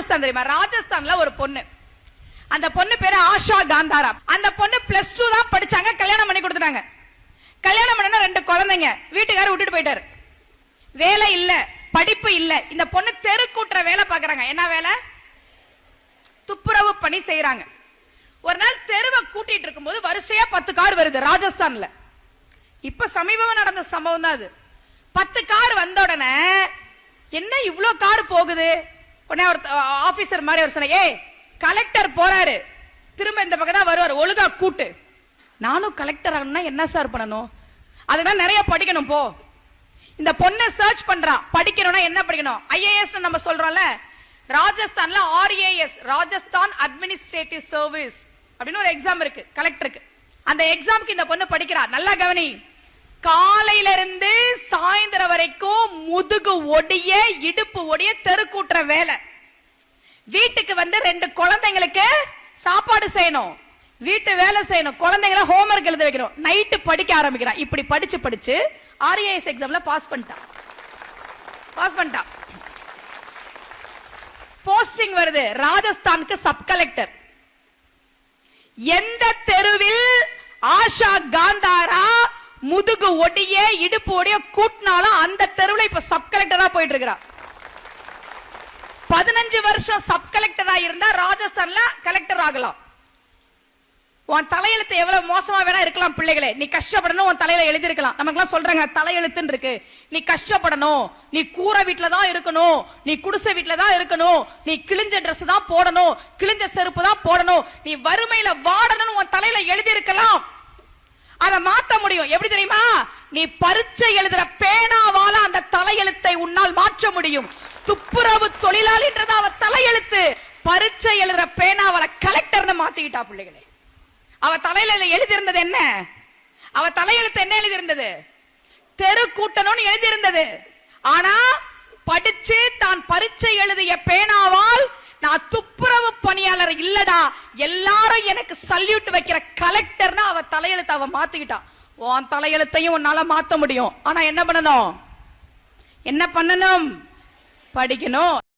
ராஜஸ்தான் தெரியுமா? ராஜஸ்தான்ல ஒரு பொண்ணு. அந்த பொண்ணு பேரு ஆஷா காந்தாரா அந்த பொண்ணு பிளஸ் டூ தான் படிச்சாங்க கல்யாணம் பண்ணி கொடுத்துட்டாங்க. கல்யாணம் பண்ணா ரெண்டு குழந்தைங்க. வீட்டுக்காரர் விட்டுட்டு போயிட்டாரு. வேலை இல்ல படிப்பு இல்ல. இந்த பொண்ணு தெரு கூட்டுற வேலை பாக்குறாங்க. என்ன வேலை? துப்புரவு பணி செய்யறாங்க ஒரு நாள் தெருவை கூட்டிட்டு இருக்கும்போது வரிசையா பத்து கார் வருது ராஜஸ்தான்ல. இப்ப சமீபமா நடந்த சம்பவம் தான் அது. பத்து கார் வந்த உடனே என்ன இவ்வளோ கார் போகுது? உடனே ஒரு ஆபீசர் மாதிரி அவர் சொன்ன ஏய் கலெக்டர் போறாரு. திரும்ப இந்த பக்கம் தான் வருவார். ஒழுங்கா கூட்டு. நானும் கலெக்டர் ஆகணும்னா என்ன சார் பண்ணணும்? அதுதான் நிறைய படிக்கணும் போ. இந்த பொண்ணை சர்ச் பண்றா. படிக்கணும்னா என்ன படிக்கணும்? ஐஏஎஸ் நம்ம சொல்றோம்ல. ராஜஸ்தான்ல ஆர்ஏஎஸ் ராஜஸ்தான் அட்மினிஸ்ட்ரேட்டிவ் சர்வீஸ் அப்படின்னு ஒரு எக்ஸாம் இருக்கு கலெக்டருக்கு அந்த எக்ஸாம்க்கு இந்த பொண்ணு படிக்கிறா. நல்லா கவனி. காலையில இருந்து சாயந்தரம் வரைக்கும் முதுகு ஒடிய இடுப்பு ஒடிய தெருக்கூட்டுற வேலை. வீட்டுக்கு வந்து ரெண்டு குழந்தைங்களுக்கு சாப்பாடு செய்யணும். வீட்டு வேலை செய்யணும். குழந்தைங்கள ஹோம்ஒர்க் எழுத வைக்கணும். நைட்டு படிக்க ஆரம்பிக்கிறான். இப்படி படிச்சு படிச்சு ஆர்ஏஎஸ் எக்ஸாம்ல பாஸ் பண்ணிட்டான். பாஸ் பண்ணிட்டா போஸ்டிங் வருது. ராஜஸ்தானுக்கு சப் கலெக்டர் எந்த தெருவில் ஆஷா காந்தாரா முதுகு ஒடிய இடுப்பு ஒடிய கூட்டினாலும் அந்த தெருவில் இப்ப சப் கலெக்டரா போயிட்டு இருக்கிறான். பதினஞ்சு வருஷம் சப் கலெக்டரா இருந்தா ராஜஸ்தான்ல கலெக்டர் ஆகலாம். உன் தலையெழுத்து எவ்வளவு மோசமா வேணா இருக்கலாம் பிள்ளைகளே. நீ கஷ்டப்படணும் உன் தலையில எழுதிருக்கலாம் நமக்கெல்லாம் சொல்றாங்க தலையெழுத்துன்னு இருக்கு. நீ கஷ்டப்படணும். நீ கூரை வீட்டுல தான் இருக்கணும். நீ குடிசை வீட்டுல தான் இருக்கணும். நீ கிழிஞ்ச ட்ரெஸ் தான் போடணும். கிழிஞ்ச செருப்பு தான் போடணும். நீ வறுமையில வாடணும்னு உன் தலையில எழுதியிருக்கலாம். அதை மாத்த முடியும். எப்படி தெரியுமா? நீ பரீட்சை எழுதுற பேனாவால அந்த தலையெழுத்தை உன்னால் மாற்ற முடியும். துப்புரவு தொழிலாளின்றது அவ தலையெழுத்து பரீட்சை எழுதுற பேனாவால கலெக்டர்னு மாத்திக்கிட்டா பிள்ளைகளே. அவ தலையில எழுதியிருந்தது என்ன? அவ தலையெழுத்து என்ன எழுதியிருந்தது? தெரு கூட்டணும்னு எழுதியிருந்தது. ஆனா படிச்சு தான் பரீட்சை எழுதிய பேனாவால் நான் துப்புரவு பணியாளர் இல்லடா எல்லாரும் எனக்கு சல்யூட் வைக்கிற கலெக்டர்னு அவ தலையெழுத்து அவ மாத்திக்கிட்டா. உன் தலையெழுத்தையும் உன்னால மாத்த முடியும். ஆனா என்ன பண்ணணும்? என்ன பண்ணணும்? படிக்கணும்.